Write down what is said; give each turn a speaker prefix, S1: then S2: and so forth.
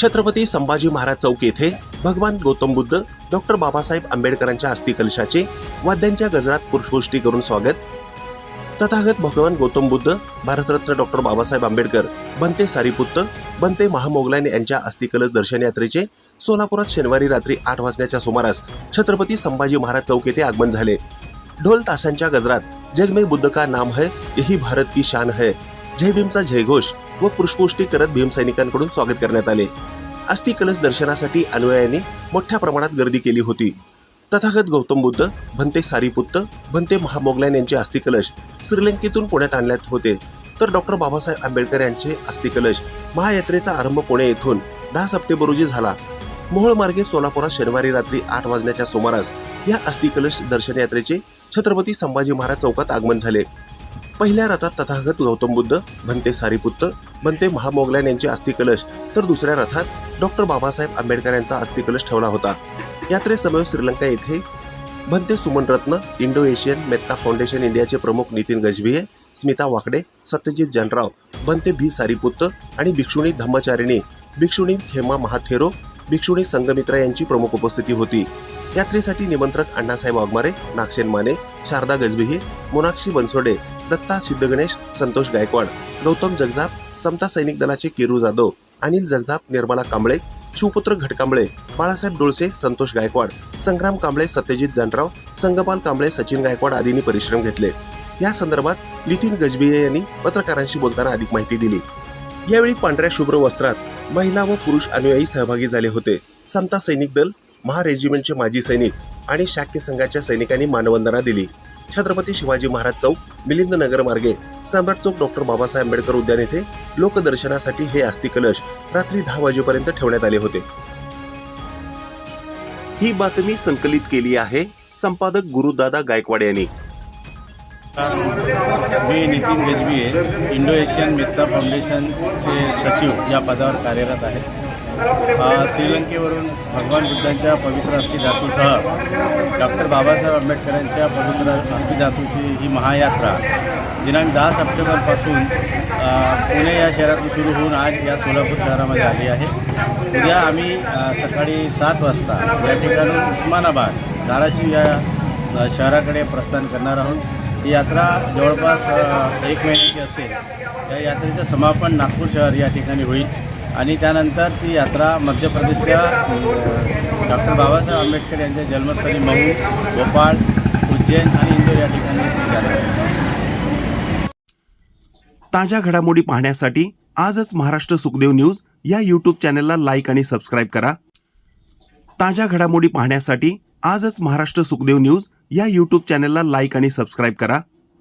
S1: छत्रपती संभाजी महाराज चौक येथे भगवान गौतम बुद्ध डॉक्टर बाबासाहेब आंबेडकरांच्या अस्थिकलशाचे वाद्यांच्या गजरात पुष्पवृष्टी करून स्वागत. तथागत भगवान गौतम बुद्ध भारतरत्न डॉक्टर बाबासाहेब आंबेडकर बनते सारीपुत्त बनते महामोगलान यांच्या अस्थिकलश दर्शन यात्रेचे सोलापुरात शनिवारी रात्री आठ वाजण्याच्या सुमारास छत्रपती संभाजी महाराज चौक येथे आगमन झाले. ढोल ताशांच्या गजरात जग में बुद्ध का नाम है यही भारत की शान है. जय भीमचा जयघोष. व पुष्पवृष्टी करत भीमसैनिकांकडून स्वागत करण्यात आले. अस्थि कलश दर्शनासाठी अनुयायांनी मोठ्या प्रमाणात गर्दी केली होती. तथागत गौतम बुद्ध भंते सारीपुत्त भंते महामोगलान यांचे अस्थिकलश श्रीलंकेतून पुण्यात आणण्यात होते. तर डॉक्टर बाबासाहेब आंबेडकर यांचे अस्थिकलश महायात्रेचा आरंभ पुणे येथून दहा सप्टेंबर रोजी झाला. मोहोळ मार्गे सोलापुरात शनिवारी रात्री आठ वाजण्याच्या सुमारास या अस्थिकलश दर्शन यात्रेचे छत्रपती संभाजी महाराज चौकात आगमन झाले. पहिल्या रथात तथागत गौतम बुद्ध भंते सारीपुत्र भंते महामोगलान यांचे अस्थिकलश तर दुसऱ्या रथात डॉक्टर बाबासाहेब आंबेडकर यांचा अस्थिकलश ठेवला होता. यात्रेसमोर श्रीलंका येथे भंते सुमन रत्न इंडो एशियन मेत्ता फाउंडेशन इंडियाचे प्रमुख नितीन गजभिये स्मिता वाकडे सत्यजित जनराव भंते भी सारीपुत्र आणि भिक्षुणी धम्मचारिणी भिक्षुणी खेमा महाथेरो भिक्षुणी संगमित्रा यांची प्रमुख उपस्थिती होती. यात्रेसाठी निमंत्रक अण्णासाहेब वाघमारे नागसेन माने शारदा गजबिही मोनाक्षी बनसोडे दत्ता सिद्धगणेश संतोष गायकवाड गौतम जगजाप समता सैनिक दलाचे किरू जाधव अनिल जगजाप निर्मला कांबळे शिवपुत्र घटकांबळे बाळासाहेब डोळसे संतोष गायकवाड संग्राम कांबळे सत्यजित जानराव संगपाल कांबळे सचिन गायकवाड आदींनी परिश्रम घेतले. या संदर्भात नितीन गजबिये यांनी पत्रकारांशी बोलताना अधिक माहिती दिली. यावेळी पांढऱ्या शुभ्र वस्त्रात महिला व पुरुष अनुयायी सहभागी झाले होते. समता सैनिक दल महा रेजिमेंटचे माजी सैनिक आणि शाक्य संघाच्या सैनिकांनी मानवंदना दिली. छत्रपती शिवाजी महाराज चौक मिलिंद नगर मार्गे. सम्राट चौक डॉक्टर बाबासाहेब आंबेडकर उद्यान येथे लोकदर्शनासाठी हे अस्थि कलश रात्री दहा वाजेपर्यंत ठेवण्यात आले होते. ही बातमी संकलित केली आहे संपादक गुरुदादा गायकवाड यांनी.
S2: मी नितीन गजबीये इंडो एशियन मित्र फाउंडेशनचे सचिव या पदावर कार्यरत आहे. श्रीलंकेवरून भगवान बुद्धांच्या पवित्र अस्थिधातूसह डॉक्टर बाबासाहेब आंबेडकरांच्या पवित्र अस्थिधातूची ही महायात्रा. दिनांक दहा सप्टेंबरपासून पुणे या शहरातून सुरू होऊन आज या सोलापूर शहरामध्ये आली आहे. उद्या आम्ही सकाळी सात वाजता या ठिकाणी उस्मानाबाद धाराशिव या शहराकडे प्रस्थान करणार आहोत. ही यात्रा जवळपास एक महिन्याची असेल. या यात्रेचं समापन नागपूर शहर या ठिकाणी होईल. आणि त्यानंतर ती यात्रा मध्य प्रदेशच्या डॉक्टर बाबासाहेब आंबेडकर यांच्या जन्मस्थळी मऊ भोपाळ उज्जैन आणि इंदोर या ठिकाणी
S1: ताज्या घडामोडी पाहण्यासाठी आजच महाराष्ट्र सुखदेव न्यूज या यूट्यूब चॅनलला लाईक आणि सबस्क्राईब करा. ताज्या घडामोडी पाहण्यासाठी आजच महाराष्ट्र सुखदेव न्यूज या यूट्यूब चॅनलला लाईक आणि सबस्क्राईब करा.